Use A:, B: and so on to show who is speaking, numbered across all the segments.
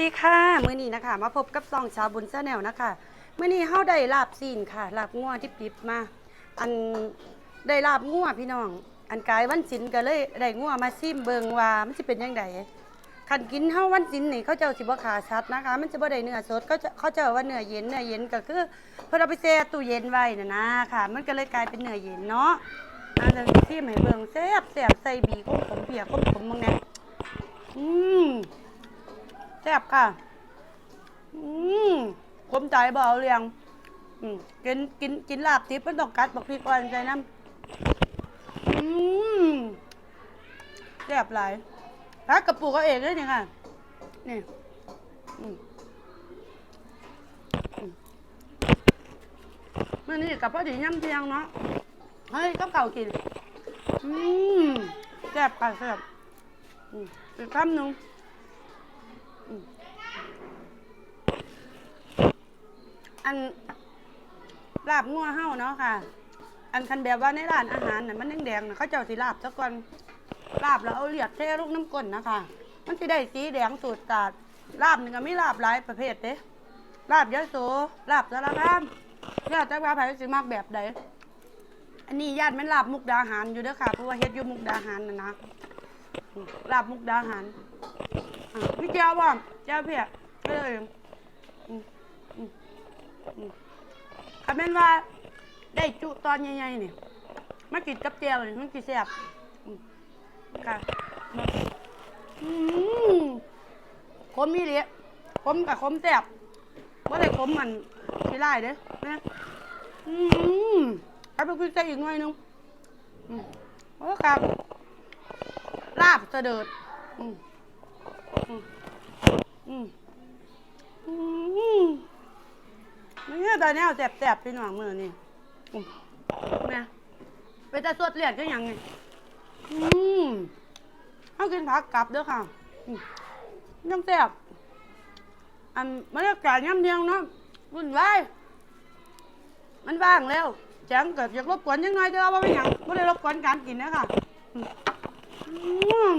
A: ดีค่ะมาพบกับซองชาวบุญแซแนลนะคะเมื่อนี้เฮาได้ลาบซีนค่ะลาบงัวที่ปิบมา อันได้ลาบงัวพี่น้อง อันกายวันศิลก็เลยได้งัวมาซิมเบิงว่ามันสิเป็นยังไงคันกินเฮาวันศิลนี่เขาเจ้าสิบ่ขาชัดนะคะ มันจะบ่ได้เนื้อสดเขาจะเขาเจ้าว่าเนื้อเย็นเนื้อเย็นก็คือเพิ่นเอาไปแช่ตู้เย็นไว้น่ะนะค่ะ มันก็เลยกลายเป็นเนื้อเย็นเนาะอันนี้ซิมให้เบิงแซ่บแซ่บใส่บีขมขมเปียกขมขมมึงแน่อืม ซ่บค่ะ อืมคมใจเอาเรียง อืมกินกินกินลาบทิพย์มันต้องกัดบักพริกอ่อนใจน้ำอืมแซ่บหลายพักกระปุกเอาเองเลยนี่ค่ะ นี่อืมอืมมื่อนี้กับพ่อดีย่ำเทียงเนาะ เฮ้ยกับเก่ากิน อืมแซ่บค่ะแซ่บอืมอีกคำหนึ่ง อันลาบงัวเฮาเนาะค่ะ อันคันแบบว่าในร้านอาหารน่ะมันแดงๆน่ะเขาเจ้าสิลาบซะก่อนลาบแล้วเอาเลียดเทลูกน้ำก้นนะคะ มันสิได้สีแดงสูตรตาดลาบนี่ก็มีลาบหลายประเภทเด้ลาบยะโสลาบสารคามแล้วแต่ว่าไผสิมักแบบใดอันนี้ญาติแม่นลาบมุกดาหารอยู่เด้อค่ะเพราะว่าเฮ็ดอยู่มุกดาหารน่ะนะลาบมุกดาหาร อ่เจ้าบ่เจ้าเพียก็เลยอืมอืมคำแม่นว่าได้จุตอนใหญ่ๆนี่มากินกับเจียวนี่มันกินแซ่บค่ะขมมีเลียขมกับขมแซ่บว่าได้ขมมันขี้ไล่เด้นะอืมเอาไปคุยใจอีกหน่อยนึงอืมโอ้ครับลาบเสดิร์ดอืม อืมอืมอืมนี่ตอนนี้เอาแสบๆพี่น้องมือนี่นะไปแต่สวดเลียดก็ยังไงอืมเอากินผักกลับเด้อค่ะยังแสบอันบรรยากาศย่ำเทียงเนาะวุ่นวายมันว่างแล้วแจ้งเกิดอยากรบกวนยังไงเด้อว่าไม่ยังไม่ได้รบกวนการกินนะค่ะอืม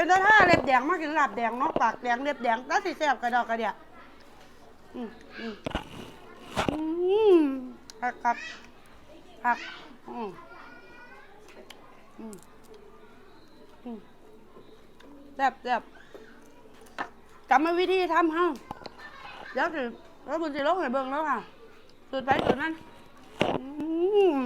A: เป็นตาท่าเล็บแดงมากกินลาบแดงเนาะปากแดงเล็บแดงแล้วสีแสบกระดอกกระเดียอืมอืมอืมผักกับผักอืมอืมอืมแซ่บแซ่บกรรมวิธีทำฮาเดี๋ยวสิแล้วบุญสิลงให้เบิ่งแล้วค่ะสูตรไปสูตรนั้นอืม